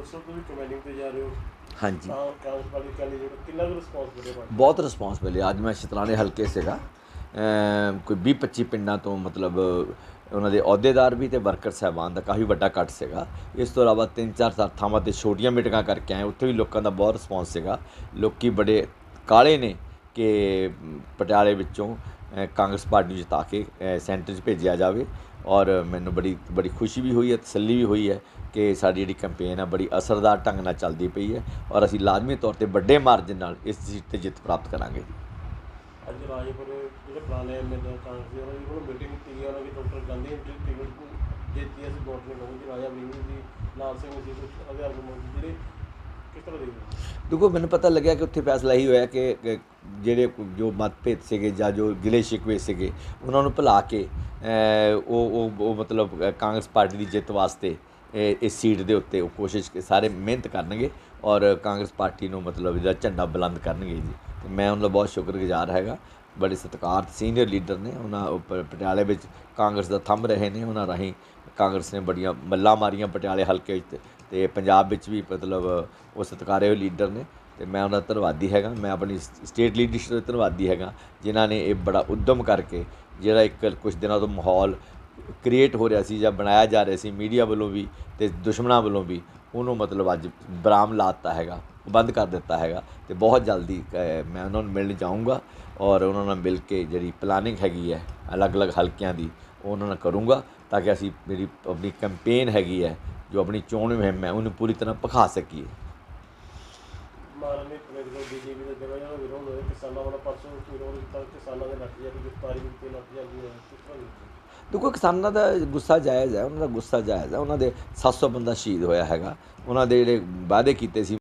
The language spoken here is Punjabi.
ਤੁਸੀਂ ਕਮੈਂਡਿੰਗ ਤੇ ਜਾ ਰਹੇ ਹੋ। ਹਾਂਜੀ। ਤਾਂ ਕਾਂਗਰਸ ਪਾਰਟੀ ਕੈਂਡੀਡੇਟ ਕਿੰਨਾ ਕੁ ਰਿਸਪੌਂਸ ਮਿਲਿਆ ਪਾਰਟੀ ਬਹੁਤ ਰਿਸਪੌਂਸ ਮਿਲਿਆ। ਅੱਜ ਮੈਂ ਸ਼ਤਰਾਣੇ ਹਲਕੇ ਸੀਗਾ। ਕੋਈ 20 25 ਪਿੰਡਾਂ ਤੋਂ ਮਤਲਬ ਉਹਨਾਂ ਦੇ ਅਹੁਦੇਦਾਰ ਵੀ ਤੇ ਵਰਕਰ ਸਹਿਬਾਨ ਦਾ ਕਾਫੀ ਵੱਡਾ ਕੱਟ ਸੀਗਾ। ਇਸ ਤੋਂ ਇਲਾਵਾ ਤਿੰਨ ਚਾਰ ਥਾਵਾਂ ਤੇ ਛੋਟੀਆਂ ਮੀਟਿੰਗਾਂ ਕਰਕੇ ਆਏ। ਉੱਥੇ ਵੀ ਲੋਕਾਂ ਦਾ ਬਹੁਤ ਰਿਸਪੌਂਸ ਸੀਗਾ। ਲੋਕੀ ਬੜੇ ਕਾਲੇ ਨੇ ਕਿ ਪਟਿਆਲੇ ਵਿੱਚੋਂ ਕਾਂਗਰਸ ਪਾਰਟੀ ਨੂੰ ਜਿਤਾ ਕੇ ਸੈਂਟਰ 'ਚ ਭੇਜਿਆ ਜਾਵੇ। ਔਰ ਮੈਨੂੰ ਬੜੀ ਬੜੀ ਖੁਸ਼ੀ ਵੀ ਹੋਈ ਹੈ, ਤਸੱਲੀ ਵੀ ਹੋਈ ਹੈ ਕਿ ਸਾਡੀ ਜਿਹੜੀ ਕੈਂਪੇਨ ਹੈ ਬੜੀ ਅਸਰਦਾਰ ਢੰਗ ਨਾਲ ਚੱਲਦੀ ਪਈ ਹੈ ਔਰ ਅਸੀਂ ਲਾਜ਼ਮੀ ਤੌਰ ਤੇ ਵੱਡੇ ਮਾਰਜਨ ਨਾਲ ਇਸ ਸੀਟ ਤੇ ਜਿੱਤ ਪ੍ਰਾਪਤ ਕਰਾਂਗੇ। ਅੱਜ ਰਾਜਪੁਰ ਜਿਹੜੇ ਪੁਰਾਣੇ ਐਮਐਲਏ ਕਾਂਗਰਸ ਦੇ ਉਹਨਾਂ ਦੀ ਮੀਟਿੰਗ ਕੀਤੀ ਉਹਨਾਂ ਦੀ ਡਾਕਟਰ ਗਾਂਧੀ ਨੇ ਟਿਕਟ ਜੇਤੀ ਅਸੀਂ ਵੋਟ ਨਹੀਂ ਕਹੂੰਗੀ ਰਾਜਾ ਵੜਿੰਗ ਜੀ, ਲਾਲ ਸਿੰਘ ਜੀ ਅਧਿਆਪਕ ਆਰਗੂਮੈਂਟ ਜਿਹੜੇ ਕਿਸ ਤਰ੍ਹਾਂ ਦੇਖਦੇ ਦੇਖੋ ਮੈਨੂੰ ਪਤਾ ਲੱਗਿਆ ਕਿ ਉੱਥੇ ਫੈਸਲਾ ਹੀ ਹੋਇਆ ਕਿ ਕਿ ਜਿਹੜੇ ਜੋ ਮਤਭੇਦ ਸੀਗੇ ਜਾਂ ਜੋ ਗਿਲੇ ਸ਼ਿਕਵੇ ਸੀਗੇ ਉਹਨਾਂ ਨੂੰ ਭੁਲਾ ਕੇ ਅ, ਉਹ ਉਹ ਉਹ ਮਤਲਬ ਅ, ਕਾਂਗਰਸ ਪਾਰਟੀ ਦੀ ਜਿੱਤ ਵਾਸਤੇ ਇਹ ਇਸ ਸੀਟ ਦੇ ਉੱਤੇ ਉਹ ਕੋਸ਼ਿਸ਼ ਕੇ ਸਾਰੇ ਮਿਹਨਤ ਕਰਨਗੇ ਔਰ ਕਾਂਗਰਸ ਪਾਰਟੀ ਨੂੰ ਮਤਲਬ ਇਹਦਾ ਝੰਡਾ ਬੁਲੰਦ ਕਰਨਗੇ ਜੀ। ਤੇ ਮੈਂ ਉਹਨਾਂ ਦਾ ਬਹੁਤ ਸ਼ੁਕਰਗੁਜ਼ਾਰ ਹੈਗਾ ਬੜੇ ਸਤਿਕਾਰਤ ਸੀਨੀਅਰ ਲੀਡਰ ਨੇ, ਉਹਨਾਂ ਪਟਿਆਲੇ ਵਿੱਚ ਕਾਂਗਰਸ ਦਾ ਥੰਮ ਰਹੇ ਨੇ, ਉਹਨਾਂ ਰਾਹੀਂ ਕਾਂਗਰਸ ਨੇ ਬੜੀਆਂ ਮੱਲਾਂ ਮਾਰੀਆਂ ਪਟਿਆਲੇ ਹਲਕੇ ਵਿੱਚ ਤੇ- ਪੰਜਾਬ ਵਿੱਚ ਵੀ ਮਤਲਬ ਉਹ ਸਤਿਕਾਰੇ ਹੋਏ ਲੀਡਰ ਨੇ ਤੇ ਮੈਂ ਉਹਨਾਂ ਦਾ ਧੰਨਵਾਦੀ ਹੈਗਾ, ਮੈਂ ਆਪਣੀ ਸਟੇਟ ਲੀਡਰਸ਼ਿਪ ਦਾ ਧੰਨਵਾਦੀ ਹੈਗਾ, ਜਿਨ੍ਹਾਂ ਨੇ ਇਹ ਬੜਾ ਉਦਮ ਕਰਕੇ ਜਿਹੜਾ ਇੱਕ ਕੁਝ ਦਿਨਾਂ ਤੋਂ ਮਾਹੌਲ ਕ੍ਰੀਏਟ ਹੋ ਰਿਹਾ ਸੀ ਜਾਂ ਬਣਾਇਆ ਜਾ ਰਿਹਾ ਸੀ ਮੀਡੀਆ ਵੱਲੋਂ ਵੀ ਤੇ ਦੁਸ਼ਮਣਾਂ ਵੱਲੋਂ ਵੀ, ਉਹਨੂੰ ਮਤਲਬ ਅੱਜ ਬਰਾਮ ਲਾਤਾ ਹੈਗਾ। ਬੰਦ ਕਰ ਦਿੱਤਾ ਹੈਗਾ ਤੇ ਬਹੁਤ ਜਲਦੀ ਮੈਂ ਉਹਨਾਂ ਨੂੰ ਮਿਲਣ ਜਾਊਂਗਾ ਔਰ ਉਹਨਾਂ ਨਾਲ ਮਿਲ ਕੇ ਜਿਹੜੀ ਪਲਾਨਿੰਗ ਹੈਗੀ ਹੈ ਅਲੱਗ-ਅਲੱਗ ਹਲਕਿਆਂ ਦੀ ਉਹ ਉਹਨਾਂ ਨਾਲ ਕਰੂੰਗਾ ਤਾਂ ਕਿ ਅਸੀਂ ਮੇਰੀ ਆਪਣੀ ਕੈਂਪੇਨ ਹੈਗੀ ਹੈ ਜੋ ਆਪਣੀ ਚੋਣ ਮੁਹਿੰਮ ਹੈ ਉਹਨੂੰ ਪੂਰੀ ਤਰ੍ਹਾਂ ਭਖਾ ਸਕੀਏ ਮਾਰਨ ਨੇ ਪੋਲੀਟੀਕਲ ਬੀਜੇਪੀ ਦਾ ਜਗ੍ਹਾ ਜਗ੍ਹਾ ਵਿਰੋਧ ਹੋਇਆ ਕਿਸਾਨਾਂ ਵਾਲਾ ਪਰਸੋਂ ਵਿਰੋਧ ਕੀਤਾ ਕਿਸਾਨਾਂ ਦੇ ਲੱਖ ਜਾਂ ਗ੍ਰਿਫਤਾਰੀ ਵੀ ਕੀਤੀ ਲੱਖ ਜਾਂ ਕਿਸ ਤਰ੍ਹਾਂ ਦੇਖਦੇ ਹੋ? ਦੇਖੋ ਕਿਸਾਨਾਂ ਦਾ ਗੁੱਸਾ ਜਾਇਜ਼ ਹੈ ਉਹਨਾਂ ਦਾ ਗੁੱਸਾ ਜਾਇਜ਼ ਹੈ ਉਹਨਾਂ ਦੇ 700 ਬੰਦਾ ਸ਼ਹੀਦ ਹੋਇਆ ਹੈਗਾ ਉਹਨਾਂ ਦੇ ਜਿਹੜੇ ਵਾਅਦੇ ਕੀਤੇ ਸੀ